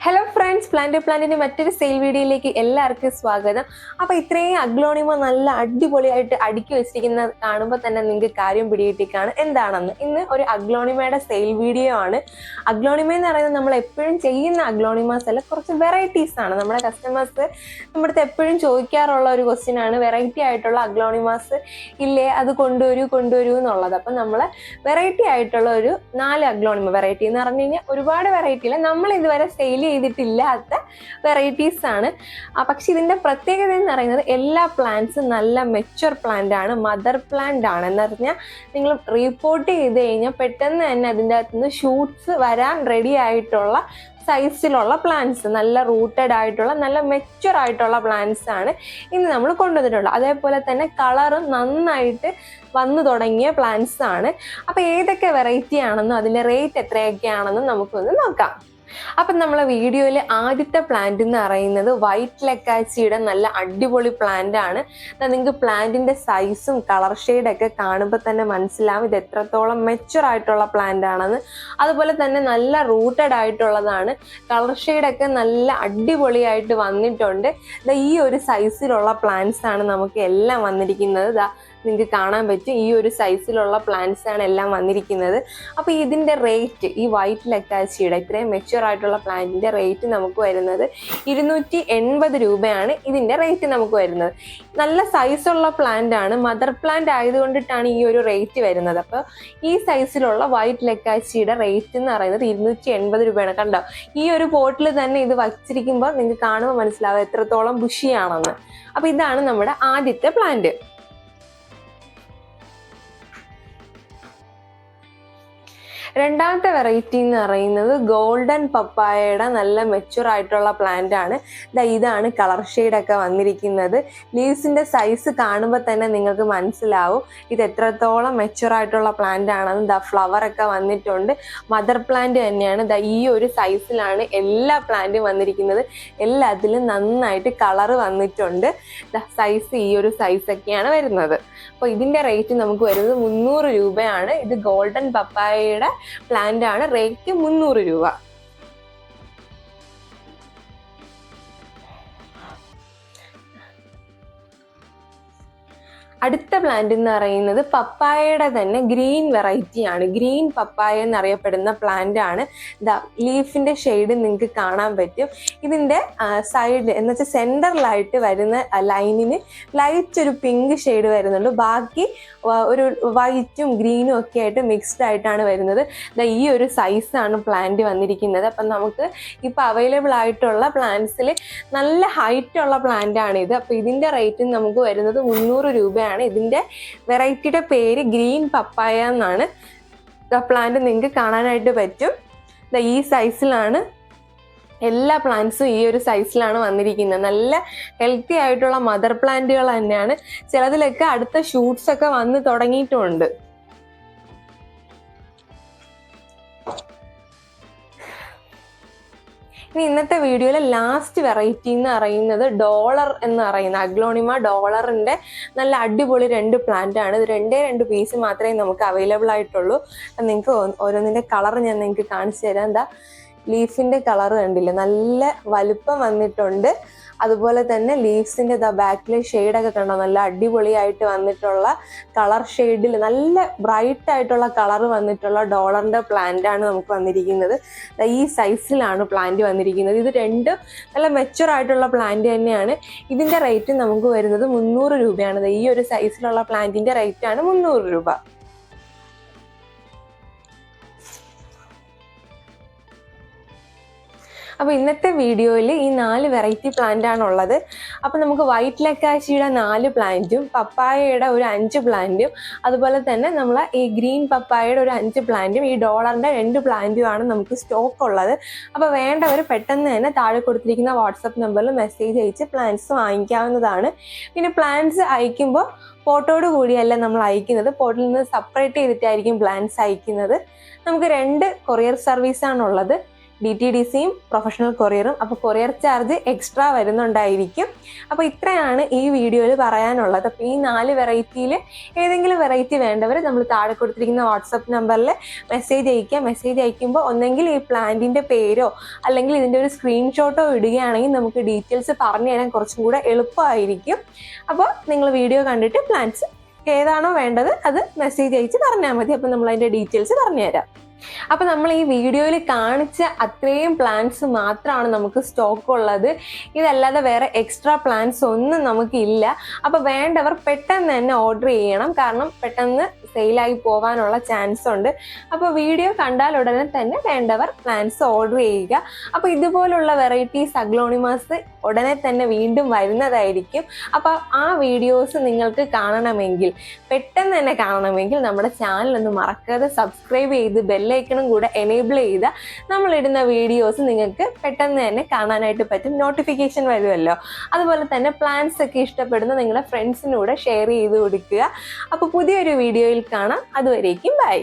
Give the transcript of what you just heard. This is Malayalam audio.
Hello ഫ്രണ്ട്സ് പ്ലാന്റ് പ്ലാന്റിന്റെ മറ്റൊരു സെയിൽ വീഡിയോയിലേക്ക് എല്ലാവർക്കും സ്വാഗതം. അപ്പൊ ഇത്രയും അഗ്ലോണിമ നല്ല അടിപൊളിയായിട്ട് അടുക്കി വെച്ചിരിക്കുന്ന കാണുമ്പോൾ തന്നെ നിങ്ങൾക്ക് കാര്യം പിടികിട്ടിക്കാണ്. എന്താണെന്ന്? ഇന്ന് ഒരു അഗ്ലോണിമയുടെ സെയിൽ വീഡിയോ ആണ്. അഗ്ലോണിമ എന്ന് പറയുന്നത് നമ്മൾ എപ്പോഴും ചെയ്യുന്ന അഗ്ലോണിമാസ് അല്ല കുറച്ച് വെറൈറ്റീസ് ആണ്. നമ്മുടെ കസ്റ്റമേഴ്സ് നമ്മുടെ അടുത്ത് എപ്പോഴും ചോദിക്കാറുള്ള ഒരു ക്വസ്റ്റ്യൻ ആണ് വെറൈറ്റി ആയിട്ടുള്ള അഗ്ലോണിമാസ് ഇല്ലേ? അത് കൊണ്ടുവരൂ കൊണ്ടുവരൂ എന്നുള്ളത്. അപ്പം നമ്മൾ വെറൈറ്റി ആയിട്ടുള്ള ഒരു നാല് അഗ്ലോണിമ വെറൈറ്റി എന്ന് പറഞ്ഞു കഴിഞ്ഞാൽ ഒരുപാട് വെറൈറ്റി ഇല്ല. നമ്മൾ ഇതുവരെ സെയിൽ ചെയ്തിട്ടില്ലാത്ത വെറൈറ്റീസ് ആണ്. പക്ഷെ ഇതിന്റെ പ്രത്യേകത എന്ന് പറയുന്നത് എല്ലാ പ്ലാന്റ്സും നല്ല മെച്ചുവർ പ്ലാന്റ് ആണ് മദർ പ്ലാന്റ് ആണ്. എന്ന് പറഞ്ഞാൽ നിങ്ങൾ റീപ്പോർട്ട് ചെയ്ത് കഴിഞ്ഞാൽ പെട്ടെന്ന് തന്നെ അതിന്റെ അകത്ത് നിന്ന് ഷൂട്ട്സ് വരാൻ റെഡി ആയിട്ടുള്ള സൈസിലുള്ള പ്ലാന്റ്സ് നല്ല റൂട്ടഡ് ആയിട്ടുള്ള നല്ല മെച്ചുർ ആയിട്ടുള്ള പ്ലാന്റ്സ് ആണ് ഇന്ന് നമ്മൾ കൊണ്ടുവന്നിട്ടുള്ളത്. അതേപോലെ തന്നെ കളറും നന്നായിട്ട് വന്നു തുടങ്ങിയ പ്ലാന്റ്സ് ആണ്. അപ്പോൾ ഏതൊക്കെ വെറൈറ്റി ആണെന്നും അതിന്റെ റേറ്റ് എത്രയൊക്കെയാണെന്നും നമുക്കൊന്ന് നോക്കാം. അപ്പം നമ്മളെ വീഡിയോയിൽ ആദ്യത്തെ പ്ലാന്റ് എന്ന് പറയുന്നത് വൈറ്റ് ലെക്കാച്ചിയുടെ നല്ല അടിപൊളി പ്ലാന്റ് ആണ്. നിങ്ങൾക്ക് പ്ലാന്റിന്റെ സൈസും കളർ ഷെയ്ഡൊക്കെ കാണുമ്പോൾ തന്നെ മനസ്സിലാവും ഇത് എത്രത്തോളം മെച്ചുവർ ആയിട്ടുള്ള പ്ലാന്റ് ആണെന്ന്. അതുപോലെ തന്നെ നല്ല റൂട്ടഡ് ആയിട്ടുള്ളതാണ്. കളർ ഷെയ്ഡൊക്കെ നല്ല അടിപൊളിയായിട്ട് വന്നിട്ടുണ്ട്. ഈ ഒരു സൈസിലുള്ള പ്ലാന്റ്സ് ആണ് നമുക്ക് എല്ലാം വന്നിരിക്കുന്നത്. നിങ്ങൾക്ക് കാണാൻ പറ്റും. ഈ ഒരു സൈസിലുള്ള പ്ലാന്റ്സ് ആണ് എല്ലാം വന്നിരിക്കുന്നത്. അപ്പോൾ ഇതിന്റെ റേറ്റ് ഈ വൈറ്റ് ലക്കാച്ചിയുടെ ഇത്രയും മെച്യൂർ ആയിട്ടുള്ള പ്ലാന്റിന്റെ റേറ്റ് നമുക്ക് വരുന്നത് ഇരുന്നൂറ്റി എൺപത് രൂപയാണ് ഇതിന്റെ റേറ്റ് നമുക്ക് വരുന്നത്. നല്ല സൈസുള്ള പ്ലാന്റ് ആണ്. മദർ പ്ലാന്റ് ആയതുകൊണ്ടിട്ടാണ് ഈ ഒരു റേറ്റ് വരുന്നത്. അപ്പോൾ ഈ സൈസിലുള്ള വൈറ്റ് ലക്കാച്ചിയുടെ റേറ്റ് എന്ന് പറയുന്നത് ഇരുന്നൂറ്റി എൺപത് രൂപയാണ്. കണ്ടോ? ഈ ഒരു പോട്ടിൽ തന്നെ ഇത് വച്ചിരിക്കുമ്പോൾ നിങ്ങൾക്ക് കാണുമ്പോൾ മനസ്സിലാവും എത്രത്തോളം ബുഷിയാണെന്ന് അപ്പോൾ ഇതാണ് നമ്മുടെ ആദ്യത്തെ പ്ലാന്റ് രണ്ടാമത്തെ വെറൈറ്റി എന്ന് പറയുന്നത് ഗോൾഡൻ പപ്പായയുടെ നല്ല മെച്ചുവർ ആയിട്ടുള്ള പ്ലാന്റ് ആണ്. ഇതാണ് കളർ ഒക്കെ വന്നിരിക്കുന്നത്. ലീവ്സിന്റെ സൈസ് കാണുമ്പോൾ തന്നെ നിങ്ങൾക്ക് മനസ്സിലാവും ഇത് എത്രത്തോളം മെച്ചുവർ ആയിട്ടുള്ള പ്ലാന്റ് ആണെന്ന്. ദ ഫ്ലവർ ഒക്കെ വന്നിട്ടുണ്ട്. മദർ പ്ലാന്റ് തന്നെയാണ്. ദ ഈ ഒരു സൈസിലാണ് എല്ലാ പ്ലാന്റും വന്നിരിക്കുന്നത്. എല്ലാത്തിലും നന്നായിട്ട് കളർ വന്നിട്ടുണ്ട്. ദ സൈസ് ഈ ഒരു സൈസ് ഒക്കെയാണ് വരുന്നത്. അപ്പോൾ ഇതിന്റെ റേറ്റ് നമുക്ക് വരുന്നത് മുന്നൂറ് രൂപയാണ്. ഇത് ഗോൾഡൻ പപ്പായയുടെ പ്ലാന്റ് ആണ് റേറ്റ് മുന്നൂറ് രൂപ. അടുത്ത പ്ലാന്റ് എന്ന് പറയുന്നത് പപ്പായയുടെ തന്നെ ഗ്രീൻ വെറൈറ്റി ആണ്. ഗ്രീൻ പപ്പായ എന്നറിയപ്പെടുന്ന പ്ലാന്റ് ആണ്. ദ ലീഫിന്റെ ഷെയ്ഡ് നിങ്ങൾക്ക് കാണാൻ പറ്റും. ഇതിന്റെ സൈഡ് എന്ന് വെച്ചാൽ സെന്ററിലായിട്ട് വരുന്ന ലൈനിന് ലൈറ്റ് ഒരു പിങ്ക് ഷെയ്ഡ് വരുന്നുണ്ട് ബാക്കി ഒരു വൈറ്റും ഗ്രീനും ഒക്കെ ആയിട്ട് മിക്സ്ഡ് ആയിട്ടാണ് വരുന്നത്. ദാ ഈ ഒരു സൈസാണ് പ്ലാന്റ് വന്നിരിക്കുന്നത്. അപ്പം നമുക്ക് ഇപ്പം അവൈലബിൾ ആയിട്ടുള്ള പ്ലാന്റ്സിൽ നല്ല ഹൈറ്റ് ഉള്ള പ്ലാന്റ് ആണ് ഇത് അപ്പം ഇതിന്റെ റേറ്റ് നമുക്ക് വരുന്നത് മുന്നൂറ് രൂപയാണ്. ഇതിന്റെ വെറൈറ്റിയുടെ പേര് ഗ്രീൻ പപ്പായ എന്നാണ് പ്ലാന്റ് നിങ്ങൾക്ക് കാണാനായിട്ട് പറ്റും. ഈ സൈസിലാണ് എല്ലാ പ്ലാന്റ്സും ഈ ഒരു സൈസിലാണ് വന്നിരിക്കുന്നത്. നല്ല ഹെൽത്തി ആയിട്ടുള്ള മദർ പ്ലാന്റുകൾ തന്നെയാണ്. ചിലതിലൊക്കെ അടുത്ത ഷൂട്ട്സ് ഒക്കെ വന്ന് തുടങ്ങിയിട്ടുമുണ്ട് ഇനി ഇന്നത്തെ വീഡിയോയിലെ ലാസ്റ്റ് വെറൈറ്റി എന്ന് പറയുന്നത് ഡോളർ എന്ന് പറയുന്ന അഗ്ലോണിമ ഡോളറിന്റെ നല്ല അടിപൊളി രണ്ട് പ്ലാന്റ് ആണ്. ഇത് രണ്ടേ രണ്ട് പീസ് മാത്രമേ നമുക്ക് അവൈലബിൾ ആയിട്ടുള്ളൂ. നിങ്ങൾക്ക് ഓരോന്നിന്റെ കളർ ഞാൻ നിങ്ങൾക്ക് കാണിച്ചു തരാം. എന്താ? ലീഫിന്റെ കളർ കണ്ടില്ലേ? നല്ല വലുപ്പം വന്നിട്ടുണ്ട്. അതുപോലെ തന്നെ ലീവ്സിന്റെ ദ ബാക്കിലെ ഷെയ്ഡൊക്കെ കണ്ടോ? നല്ല അടിപൊളിയായിട്ട് വന്നിട്ടുള്ള കളർ ഷെയ്ഡിൽ നല്ല ബ്രൈറ്റ് ആയിട്ടുള്ള കളർ വന്നിട്ടുള്ള ഡോളറിന്റെ പ്ലാന്റ് ആണ് നമുക്ക് വന്നിരിക്കുന്നത്. ഈ സൈസിലാണ് പ്ലാന്റ് വന്നിരിക്കുന്നത്. ഇത് രണ്ടും നല്ല മെച്ചുർ ആയിട്ടുള്ള പ്ലാന്റ് തന്നെയാണ്. ഇതിന്റെ റേറ്റ് നമുക്ക് വരുന്നത് മുന്നൂറ് രൂപയാണ്. ഈ ഒരു സൈസിലുള്ള പ്ലാന്റിന്റെ റേറ്റ് ആണ് മുന്നൂറ് രൂപ. അപ്പോൾ ഇന്നത്തെ വീഡിയോയിൽ ഈ നാല് വെറൈറ്റി പ്ലാന്റ് ആണ് ഉള്ളത് അപ്പോൾ നമുക്ക് വൈറ്റ് ലക്കാശിയുടെ നാല് പ്ലാന്റും പപ്പായയുടെ ഒരു അഞ്ച് പ്ലാന്റും അതുപോലെ തന്നെ നമ്മൾ ഈ ഗ്രീൻ പപ്പായയുടെ ഒരു അഞ്ച് പ്ലാന്റും ഈ ഡോളറിന്റെ രണ്ട് പ്ലാന്റും ആണ് നമുക്ക് സ്റ്റോക്ക് ഉള്ളത്. അപ്പോൾ വേണ്ടവർ പെട്ടെന്ന് തന്നെ താഴെ കൊടുത്തിരിക്കുന്ന വാട്സപ്പ് നമ്പറിൽ മെസ്സേജ് അയച്ച് പ്ലാന്റ്സ് വാങ്ങിക്കാവുന്നതാണ്. പിന്നെ പ്ലാന്റ്സ് അയക്കുമ്പോൾ ഫോട്ടോയോട് കൂടിയല്ല നമ്മൾ അയക്കുന്നത്? ഫോട്ടോയിൽ നിന്ന് സെപ്പറേറ്റ് ചെയ്തിട്ടായിരിക്കും പ്ലാന്റ്സ് അയക്കുന്നത്. നമുക്ക് രണ്ട് കൊറിയർ സർവീസാണുള്ളത് ഡി ടി ഡി സിയും പ്രൊഫഷണൽ കൊറിയറും അപ്പോൾ കൊറിയർ ചാർജ് എക്സ്ട്രാ വരുന്നുണ്ടായിരിക്കും. അപ്പോൾ ഇത്രയാണ് ഈ വീഡിയോയിൽ പറയാനുള്ളത്. അപ്പോൾ ഈ നാല് വെറൈറ്റിയിൽ ഏതെങ്കിലും വെറൈറ്റി വേണ്ടവർ നമ്മൾ താഴെ കൊടുത്തിരിക്കുന്ന വാട്സപ്പ് നമ്പറിൽ മെസ്സേജ് അയക്കുക മെസ്സേജ് അയക്കുമ്പോൾ ഒന്നെങ്കിൽ ഈ പ്ലാന്റിന്റെ പേരോ അല്ലെങ്കിൽ ഇതിന്റെ ഒരു സ്ക്രീൻഷോട്ടോ ഇടുകയാണെങ്കിൽ നമുക്ക് ഡീറ്റെയിൽസ് പറഞ്ഞു തരാൻ കുറച്ചും കൂടെ എളുപ്പമായിരിക്കും. അപ്പോൾ നിങ്ങൾ വീഡിയോ കണ്ടിട്ട് പ്ലാന്റ്സ് ഏതാണോ വേണ്ടത് അത് മെസ്സേജ് അയച്ച് പറഞ്ഞാൽ മതി. അപ്പോൾ നമ്മൾ അതിന്റെ ഡീറ്റെയിൽസ് പറഞ്ഞുതരാം അപ്പോൾ നമ്മൾ ഈ വീഡിയോയിൽ കാണിച്ച അത്രയും പ്ലാന്റ്സ് മാത്രമാണ് നമുക്ക് സ്റ്റോക്ക് ഉള്ളത്. ഇതല്ലാതെ വേറെ എക്സ്ട്രാ പ്ലാന്റ്സ് ഒന്നും നമുക്കില്ല. അപ്പോൾ വേണ്ടവർ പെട്ടെന്ന് തന്നെ ഓർഡർ ചെയ്യണം. കാരണം പെട്ടെന്ന് സെയിലായി പോകാനുള്ള ചാൻസ് ഉണ്ട്. അപ്പോൾ വീഡിയോ കണ്ടാൽ ഉടനെ തന്നെ വേണ്ടവർ പ്ലാൻസ് ഓർഡർ ചെയ്യുക. അപ്പോൾ ഇതുപോലുള്ള വെറൈറ്റീസ് അഗ്ലോണിമാസ് ഉടനെ തന്നെ വീണ്ടും വരുന്നതായിരിക്കും. അപ്പോൾ ആ വീഡിയോസ് നിങ്ങൾക്ക് കാണണമെങ്കിൽ പെട്ടെന്ന് തന്നെ കാണണമെങ്കിൽ നമ്മുടെ ചാനൽ ഒന്ന് മറക്കാതെ സബ്സ്ക്രൈബ് ചെയ്ത് ബെല്ലൈക്കണും കൂടെ എനേബിൾ ചെയ്ത നമ്മളിടുന്ന വീഡിയോസ് നിങ്ങൾക്ക് പെട്ടെന്ന് തന്നെ കാണാനായിട്ട് പറ്റും. നോട്ടിഫിക്കേഷൻ വരുമല്ലോ. അതുപോലെ തന്നെ പ്ലാൻസ് ഒക്കെ ഇഷ്ടപ്പെടുന്ന നിങ്ങളുടെ ഫ്രണ്ട്സിനൂടെ ഷെയർ ചെയ്ത് കൊടുക്കുക. അപ്പോൾ പുതിയൊരു കാണാം. അതുവരേക്കും ബൈ